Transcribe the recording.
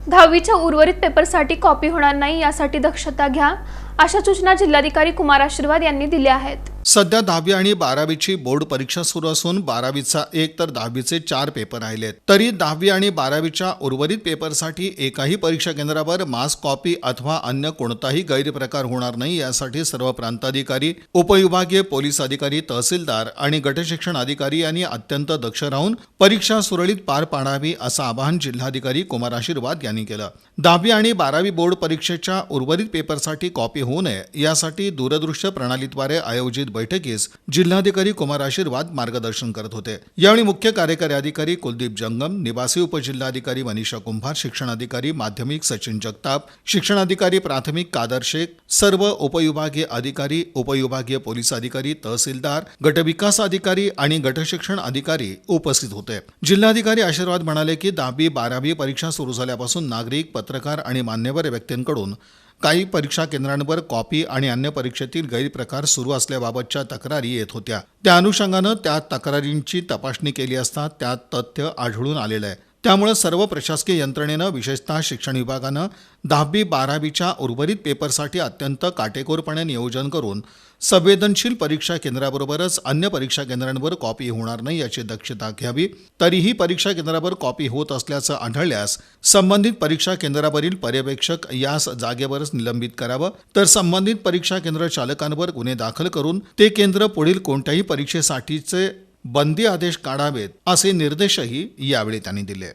दहावीच्या उर्वरित पेपरसाठी कॉपी होणार नाही यासाठी दक्षता घ्या. अशा सूचना जिल्हाधिकारी कुमार आशीर्वाद यांनी दिल्या आहेत. सध्या दहावी आणि बारावीची बोर्ड परीक्षा सुरू असून बारावीचा एक तर दहावीचे चार पेपर राहिलेत. तरी दहावी आणि बारावीच्या उर्वरित पेपरसाठी एकाही परीक्षा केंद्रावर मास कॉपी अथवा अन्य कोणताही गैरप्रकार होणार नाही यासाठी सर्व प्रांताधिकारी उपविभागीय पोलीस अधिकारी तहसीलदार आणि गटशिक्षण अधिकारी यांनी अत्यंत दक्ष राहून परीक्षा सुरळीत पार पाडावी असं आवाहन जिल्हाधिकारी कुमार आशीर्वाद यांनी केलं. दहावी आणि बारावी बोर्ड परीक्षेच्या उर्वरित पेपरसाठी कॉपी होऊ नये. यासाठी दूरदृश्य प्रणालीद्वारे आयोजित बैठकीस जिल्हाधिकारी कुमार आशीर्वाद मार्गदर्शन करत होते. यावेळी मुख्य कार्यकारी अधिकारी कुलदीप जंगम निवासी उपजिल्हाधिकारी मनीषा कुंभार शिक्षणाधिकारी माध्यमिक सचिन जगताप शिक्षणाधिकारी प्राथमिक कादर शेख सर्व उपविभागीय अधिकारी उपविभागीय पोलीस अधिकारी तहसीलदार गटविकास अधिकारी आणि गटशिक्षण अधिकारी उपस्थित होते. जिल्हाधिकारी आशीर्वाद म्हणाले की दहावी बारावी परीक्षा सुरू झाल्यापासून नागरिक पत्रकार आणि मान्यवर व्यक्तींकडून काही परीक्षा केंद्रांवर कॉपी आणि अन्य परीक्षेतील गैरप्रकार सुरू असल्याबाबतच्या तक्रारी येत होत्या. त्या अनुषंगानं त्या तक्रारींची तपासणी केली असता त्यात तथ्य आढळून आलेलं आहे. त्यामुळं सर्व प्रशासकीय यंत्रणेनं विशेषतः शिक्षण विभागानं दहावी बारावीच्या उर्वरित पेपरसाठी अत्यंत काटेकोरपणे नियोजन करून संवेदनशील परीक्षा केंद्राबरोबरच अन्य परीक्षा केंद्रांवर कॉपी होणार नाही याची दक्षता घ्यावी. तरीही परीक्षा केंद्रावर कॉपी होत असल्याचं आढळल्यास संबंधित परीक्षा केंद्रावरील पर्यवेक्षक यास जागेवरच निलंबित करावं. तर संबंधित परीक्षा केंद्र चालकांवर गुन्हे दाखल करून ते केंद्र पुढील कोणत्याही परीक्षेसाठीचे बंदी आदेश काढावेत असे निर्देशही यावेळी त्यांनी दिले.